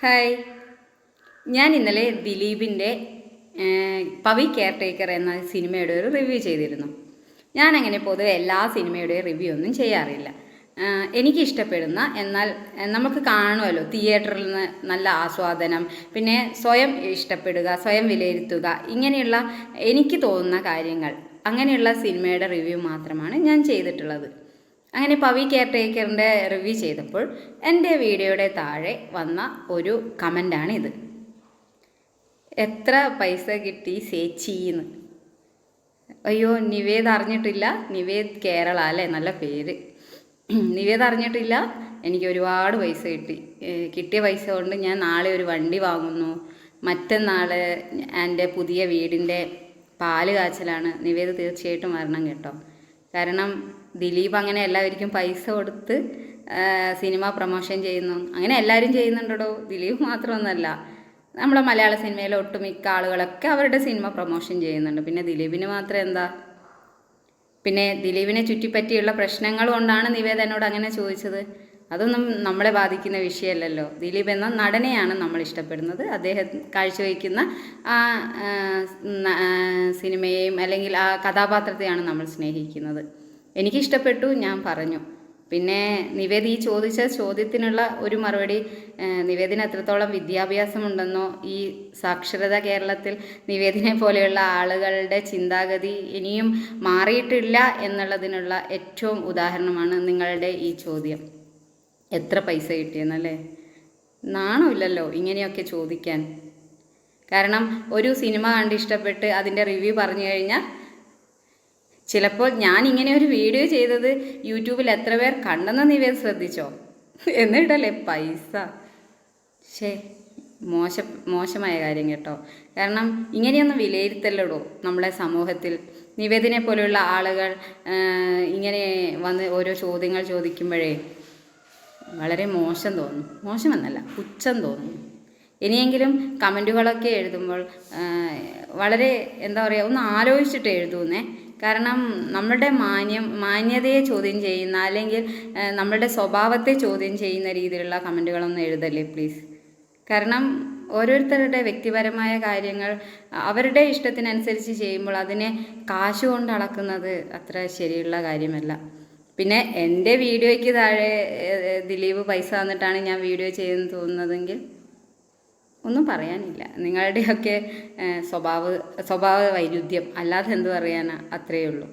Hi. ഞാൻ ഇന്നലെ ദിലീപിന്റെ പവി കെയർ ടേക്കർ എന്ന സിനിമയുടെ ഒരു റിവ്യൂ ചെയ്തിരുന്നു. ഞാൻ അങ്ങനെ പൊതുവെ എല്ലാ സിനിമയുടെയും റിവ്യൂ ഒന്നും ചെയ്യാറില്ല. എനിക്ക് ഇഷ്ടപ്പെടുന്ന എന്നാൽ നമുക്ക് കാണുമല്ലോ തിയേറ്ററിൽ നിന്ന് നല്ല ആസ്വാദനം പിന്നെ സ്വയം ഇഷ്ടപ്പെടുക സ്വയം വിലയിരുത്തുക ഇങ്ങനെയുള്ള എനിക്ക് തോന്നുന്ന കാര്യങ്ങൾ അങ്ങനെയുള്ള സിനിമയുടെ റിവ്യൂ മാത്രമാണ് ഞാൻ ചെയ്തിട്ടുള്ളത്. അങ്ങനെ പവി കെയർ ടേക്കറിന്റെ റിവ്യൂ ചെയ്തപ്പോൾ എന്റെ വീഡിയോയുടെ താഴെ വന്ന ഒരു കമന്റാണ് ഇത്. എത്ര പൈസ കിട്ടി സേച്ചിന്ന് അയ്യോ നിവേദ് അറിഞ്ഞിട്ടില്ല. നിവേദ് കേരള അല്ലേ? നല്ല പേര്. നിവേദ് അറിഞ്ഞിട്ടില്ല. എനിക്ക് ഒരുപാട് പൈസ കിട്ടി. കിട്ടിയ പൈസ കൊണ്ട് ഞാൻ നാളെ ഒരു വണ്ടി വാങ്ങുന്നു. മറ്റന്നാൾ എന്റെ പുതിയ വീടിന്റെ പാൽ കാച്ചലാണ്. നിവേദ് തീർച്ചയായിട്ടും വരണം കേട്ടോ. കാരണം ദിലീപ് അങ്ങനെ എല്ലാവർക്കും പൈസ കൊടുത്ത് സിനിമ പ്രൊമോഷൻ ചെയ്യുന്നു. അങ്ങനെ എല്ലാവരും ചെയ്യുന്നുണ്ടോ ദിലീപ് മാത്രമൊന്നുമല്ല നമ്മളെ മലയാള സിനിമയിലെ ഒട്ടുമിക്ക ആളുകളൊക്കെ അവരുടെ സിനിമ പ്രൊമോഷൻ ചെയ്യുന്നുണ്ട്. പിന്നെ ദിലീപിന് മാത്രം എന്താ? പിന്നെ ദിലീപിനെ ചുറ്റിപ്പറ്റിയുള്ള പ്രശ്നങ്ങൾ കൊണ്ടാണ് നിവേദനോട് അങ്ങനെ ചോദിച്ചത്. അതൊന്നും നമ്മളെ ബാധിക്കുന്ന വിഷയമല്ലല്ലോ. ദിലീപ് എന്ന നടനെയാണ് നമ്മൾ ഇഷ്ടപ്പെടുന്നത്. അദ്ദേഹം കാഴ്ചവെക്കുന്ന ആ സിനിമയെയും അല്ലെങ്കിൽ ആ കഥാപാത്രത്തെയാണ് നമ്മൾ സ്നേഹിക്കുന്നത്. എനിക്കിഷ്ടപ്പെട്ടു ഞാൻ പറഞ്ഞു. പിന്നെ നിവേദി ഈ ചോദിച്ച ചോദ്യത്തിനുള്ള ഒരു മറുപടി നിവേദിന് എത്രത്തോളം വിദ്യാഭ്യാസമുണ്ടെന്നോ ഈ സാക്ഷരത കേരളത്തിൽ നിവേദിനെ പോലെയുള്ള ആളുകളുടെ ചിന്താഗതി ഇനിയും മാറിയിട്ടില്ല എന്നുള്ളതിനുള്ള ഏറ്റവും ഉദാഹരണമാണ് നിങ്ങളുടെ ഈ ചോദ്യം. എത്ര പൈസ കിട്ടിയെന്നല്ലേ? നാണമില്ലല്ലോ ഇങ്ങനെയൊക്കെ ചോദിക്കാൻ. കാരണം ഒരു സിനിമ കണ്ട് ഇഷ്ടപ്പെട്ട് അതിന്റെ റിവ്യൂ പറഞ്ഞു കഴിഞ്ഞാൽ ചിലപ്പോൾ ഞാൻ ഇങ്ങനെ ഒരു വീഡിയോ ചെയ്തത് യൂട്യൂബിൽ എത്ര പേർ കണ്ടെന്ന് നീവേ ശ്രദ്ധിച്ചോ? എന്നിട്ടല്ലേ പൈസ. ശേ മോശ മോശമായ കാര്യം കേട്ടോ. കാരണം ഇങ്ങനെയൊന്നും വിലയിരുത്തല്ലടോ നമ്മളെ സമൂഹത്തിൽ. നിവേദിനെ പോലെയുള്ള ആളുകൾ ഇങ്ങനെ വന്ന് ഓരോ ചോദ്യങ്ങൾ ചോദിക്കുമ്പോഴേ വളരെ മോശം തോന്നുന്നു. മോശമെന്നല്ല പുച്ഛം തോന്നുന്നു. ഇനിയെങ്കിലും കമന്റുകളൊക്കെ എഴുതുമ്പോൾ വളരെ എന്താ പറയുക ഒന്ന് ആലോചിച്ചിട്ട് എഴുതൂന്നേ. കാരണം നമ്മളുടെ മാന്യം മാന്യതയെ ചോദ്യം ചെയ്യുന്ന അല്ലെങ്കിൽ നമ്മളുടെ സ്വഭാവത്തെ ചോദ്യം ചെയ്യുന്ന രീതിയിലുള്ള കമന്റുകളൊന്നും എഴുതല്ലേ പ്ലീസ്? കാരണം ഓരോരുത്തരുടെ വ്യക്തിപരമായ കാര്യങ്ങൾ അവരുടെ ഇഷ്ടത്തിനനുസരിച്ച് ചെയ്യുമ്പോൾ അതിനെ കാശ് കൊണ്ട് അളക്കുന്നത് അത്ര ശരിയുള്ള കാര്യമല്ല. പിന്നെ എന്റെ വീഡിയോയ്ക്ക് താഴെ ദിലീപ് പൈസ തന്നിട്ടാണ് ഞാൻ വീഡിയോ ചെയ്തെന്ന് തോന്നുന്നതെങ്കിൽ ഒന്നും പറയാനില്ല. നിങ്ങളുടെയൊക്കെ സ്വഭാവ സ്വഭാവ വൈരുദ്ധ്യം അല്ലാതെ എന്ത് പറയാനാ? അത്രയേ ഉള്ളൂ.